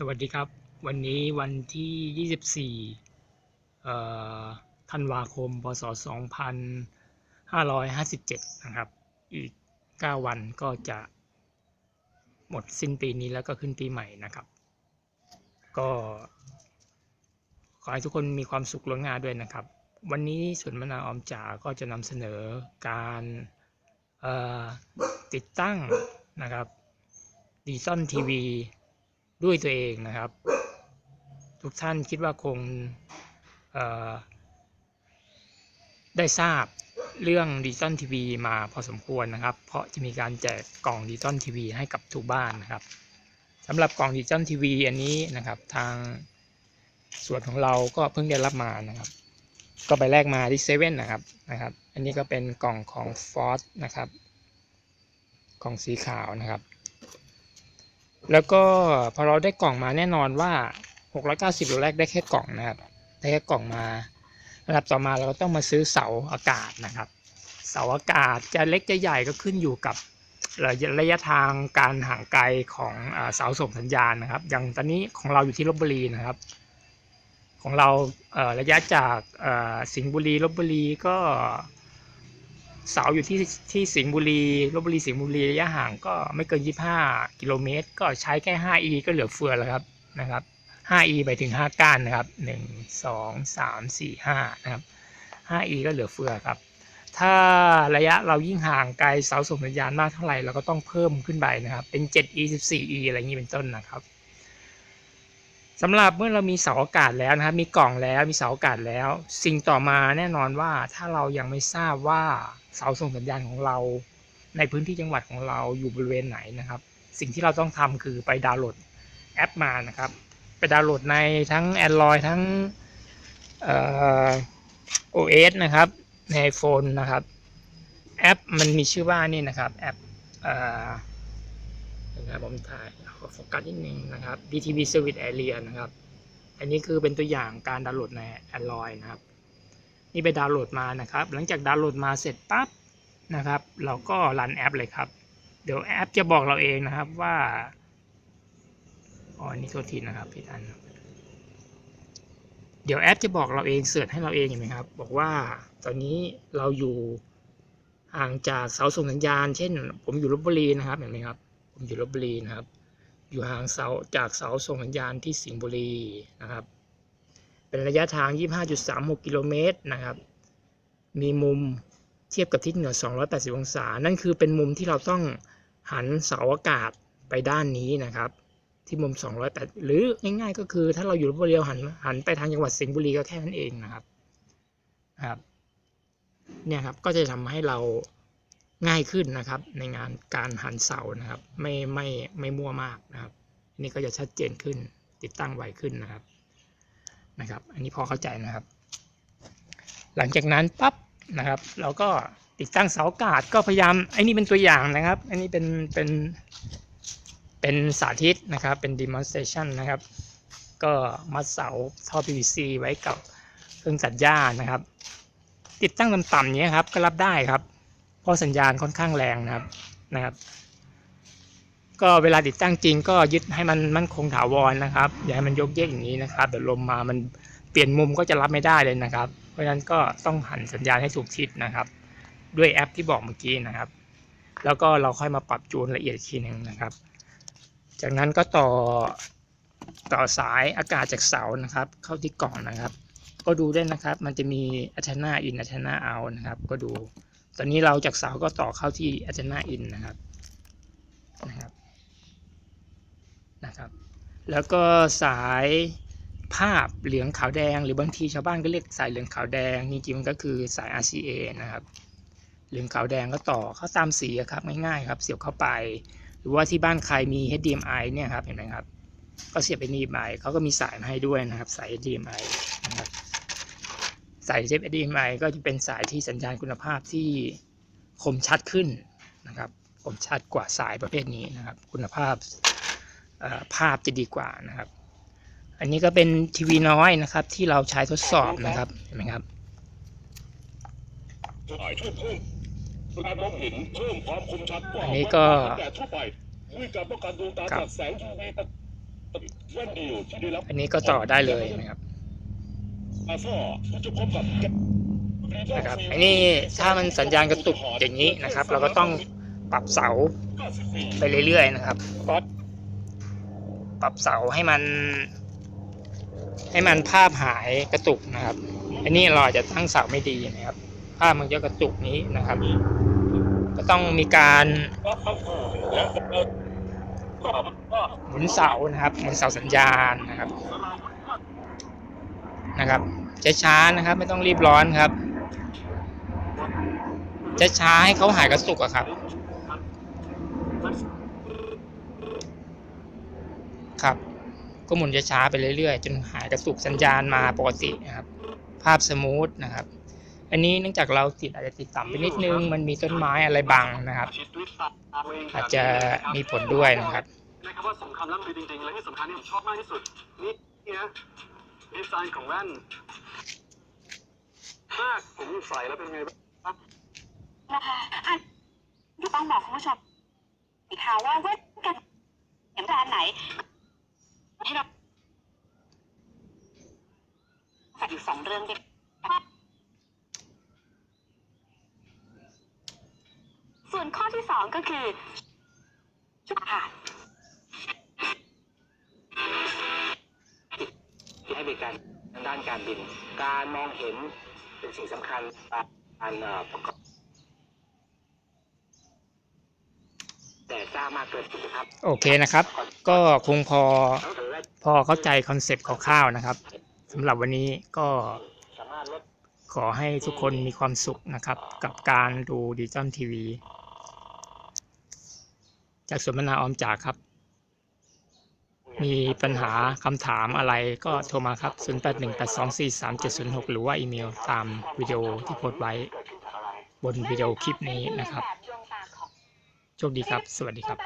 สวัสดีครับ วันนี้วันที่ 24เอ่ธันวาคม พศ 2557 นะครับ อีก 9 วันก็จะหมดสิ้นปีนี้แล้วก็ขึ้นปีใหม่นะครับ ก็ขอให้ทุกคนมีความสุขล่วงหน้าด้วยนะครับ วันนี้สวนมะนาวออมจ๋าก็จะนำเสนอการติดตั้งนะครับดิจิตอลทีวี ด้วยตัวเองนะครับ ทุกท่านคิดว่าคงได้ทราบเรื่องดิจิตอลทีวีมาพอสมควรนะครับ เพราะจะมีการแจกกล่องดิจิตอลทีวีให้กับทุกบ้านนะครับสำหรับกล่องดิจิตอลทีวีอันนี้นะครับทางส่วนของเราก็เพิ่งได้รับมานะครับ ก็ไปแลกมาที่เซเว่นนะครับนะครับ อันนี้ก็เป็นกล่องของฟอสนะครับกล่องสีขาวนะครับ แล้วก็พอเราได้กล่องมาแน่นอนว่า 690เราแรกได้แค่กล่องนะครับ ได้แค่กล่องมาระดับต่อมาเราก็ต้องมาซื้อเสาอากาศนะครับ เสาอากาศจะเล็กจะใหญ่ก็ขึ้นอยู่กับระยะระยะทางการห่างไกลของเสาส่งสัญญาณนะครับ อย่างตอนนี้ของเราอยู่ที่ลบบุรีนะครับ ของเราระยะจากสิงห์บุรีลบบุรีก็ เสาอยู่ที่ที่สิงห์บุรีลบบุรีสิงห์บุรีระยะห่างก็ไม่เกิน 25 กิโลเมตร ก็ใช้แค่ 5e ก็เหลือเฟือแล้วครับนะครับ 5e ไปถึง 5 ก้านนะครับ 1 2 3 4 5 นะครับ 5e ก็เหลือเฟือครับ ถ้าระยะเรายิ่งห่างไกลเสาส่งสัญญาณมากเท่าไหร่เราก็ต้องเพิ่มขึ้นไปนะครับ เป็น 7e 14e อะไรอย่างนี้เป็นต้นนะครับสำหรับเมื่อเรามีเสาอากาศแล้วนะครับ มีกล่องแล้วมีเสาอากาศแล้ว สิ่งต่อมาแน่นอนว่าถ้าเรายังไม่ทราบว่า เสาส่งสัญญาณของเรา ในพื้นที่จังหวัดของเราอยู่บริเวณไหนนะครับ สิ่งที่เราต้องทำคือไปดาวน์โหลดแอปมานะครับ ไปดาวน์โหลดในทั้ง Android ทั้งเอ่อ OS นะครับใน iPhone นะครับ แอปมันมีชื่อว่านี่นะครับแอปเอ่อนะครับผมถ่ายขอโฟกัสนิดนึงนะครับ DTV Service Area นะครับ อันนี้คือเป็นตัวอย่างการดาวน์โหลดใน Android นะครับ นี่ไปดาวน์โหลดมานะครับ หลังจากดาวน์โหลดมาเสร็จปั๊บนะครับ เราก็รันแอปเลยครับ เดี๋ยวแอปจะบอกเราเองนะครับว่าอ๋อนี่โทษทีนะครับพี่อันเดี๋ยวแอปจะบอกเราเองเสิร์ชให้เราเองเห็นไหมครับ บอกว่าตอนนี้เราอยู่ห่างจากเสาส่งสัญญาณ เช่น ผมอยู่ลบบุรีนะครับเห็นไหมครับ ผมอยู่ลบบุรีนะครับ อยู่ห่างเสาจากเสาส่งสัญญาณที่สิงห์บุรีนะครับ เป็นระยะทาง 25.36 กิโลเมตรนะครับ มีมุมเทียบกับทิศเหนือ 280 องศา นั่นคือเป็นมุมที่เราต้องหันเสาอากาศไปด้านนี้นะครับ ที่มุม 208 หรือง่ายๆก็คือถ้าเราอยู่ลบบุรีเราหันหันไปทางจังหวัดสิงห์บุรีก็แค่นั้นเองนะครับครับเนี่ยครับก็จะทำให้เราง่ายขึ้นนะครับ ในงานการหันเสานะครับ ไม่ไม่ไม่มั่วมากนะครับ นี่ก็จะชัดเจนขึ้นติดตั้งไวขึ้นนะครับ นะครับ อันนี้พอเข้าใจนะครับ หลังจากนั้นปั๊บนะครับ เราก็ติดตั้งเสาอากาศก็พยายามไอ้นี่เป็นตัวอย่างนะครับ อันนี้เป็นเป็นเป็นสาธิตนะครับ เป็น demonstration นะครับ ก็มัดเสาท่อ PVC ไว้กับเครื่องตัดหญ้านะครับ ติดตั้งต่ำๆเนี้ยครับก็รับได้ครับ เพราะสัญญาณค่อนข้างแรงนะครับนะครับ ก็เวลาติดตั้งจริงก็ยึดให้มันมั่นคงถาวรนะครับ อย่าให้มันยกเยกอย่างนี้นะครับเดี๋ยวลมมามันเปลี่ยนมุมก็จะรับไม่ได้เลยนะครับ เพราะฉะนั้นก็ต้องหันสัญญาณให้ถูกทิศนะครับ ด้วยแอปที่บอกเมื่อกี้นะครับ แล้วก็เราค่อยมาปรับจูนละเอียดทีหนึ่งนะครับ จากนั้นก็ต่อต่อสายอากาศจากเสานะครับ เข้าที่กล่องนะครับ ก็ดูได้นะครับ มันจะมีอัชนาอินอัชนาเอานะครับ ก็ดู ตอนนี้เราจากเสาก็ต่อเข้าที่อัชนาอินนะครับนะครับ นะครับ แล้วก็สายภาพเหลืองขาวแดง หรือบางทีชาวบ้านก็เรียกสายเหลืองขาวแดงจริงๆมันก็คือสาย RCA นะครับ เหลืองขาวแดงก็ต่อเข้าตามสีครับง่ายๆครับ เสียบเข้าไป หรือว่าที่บ้านใครมี HDMI เนี่ยครับเห็นไหมครับ ก็เสียบไปนี่ไปเขาก็มีสายมาให้ด้วยนะครับ สาย HDMI นะครับสาย HDMI ก็จะเป็นสายที่สัญญาณคุณภาพที่คมชัดขึ้นนะครับ คมชัดกว่าสายประเภทนี้นะครับ คุณภาพ ภาพจะดีกว่านะครับ อันนี้ก็เป็นทีวีน้อยนะครับ ที่เราใช้ทดสอบนะครับเห็นไหมครับฉายช่วยเพิ่มการมองเห็นเพิ่มความคมชัดกว่าอันนี้ก็แดดทั่วไปด้วยการป้องกันดวงตาครับจากแสง UV ตะเวนดิวที่ได้รับอันนี้ก็ต่อได้เลยนะครับอาฟอที่จะพบกับนะครับอันนี้ถ้ามันสัญญาณกระตุกอย่างนี้นะครับ เราก็ต้องปรับเสาไปเรื่อยๆนะครับก็ ปรับเสาให้มัน ให้มันภาพหายกระตุกนะครับ อันนี้เราอาจจะตั้งเสาไม่ดีนะครับ ภาพมันจะกระตุกนี้นะครับ ก็ต้องมีการหมุนเสานะครับ หมุนเสาสัญญาณนะครับ นะครับช้าๆนะครับ ไม่ต้องรีบร้อนครับช้าๆให้เขาหายกระตุกอะครับ ครับ ก็หมุนช้าๆไปเรื่อยๆ จนหายกระตุกสัญญาณมาปกตินะครับ ภาพสมูทนะครับ อันนี้เนื่องจากเราติดอาจจะติดต่ำไปนิดนึง มันมีต้นไม้อะไรบังนะครับ อาจจะมีผลด้วยนะครับนะครับว่าสมคำล่ำลือจริงๆ และที่สำคัญที่ผมชอบมากที่สุด นี่นะดีไซน์ของแว่นถ้าผมใส่แล้วเป็นไงบ้างนะคะอันที่ต้องบอกคุณผู้ชมอีกค่ะว่าเว็บกันเห็นแบรนด์ไหน ให้เราฝาก อยู่สองเรื่องด้วยส่วนข้อที่สองก็คือค่ะให้บริการทางด้านการบิน การมองเห็นเป็นสิ่งสำคัญการเอ่อประกอบแต่สร้ามากเกินสุขภาพโอเคนะครับ ก็คงพอพอเข้าใจคอนเซปต์คร่าวๆนะครับ สำหรับวันนี้ก็ขอให้ทุกคนมีความสุขนะครับ กับการดูดิจิตอลทีวี จากสมนาออมจากครับ มีปัญหาคำถามอะไรก็โทรมาครับ 0818243706 หรือว่าอีเมลตามวิดีโอที่โพสต์ไว้ บนวิดีโอคลิปนี้นะครับ โชคดีครับ สวัสดีครับ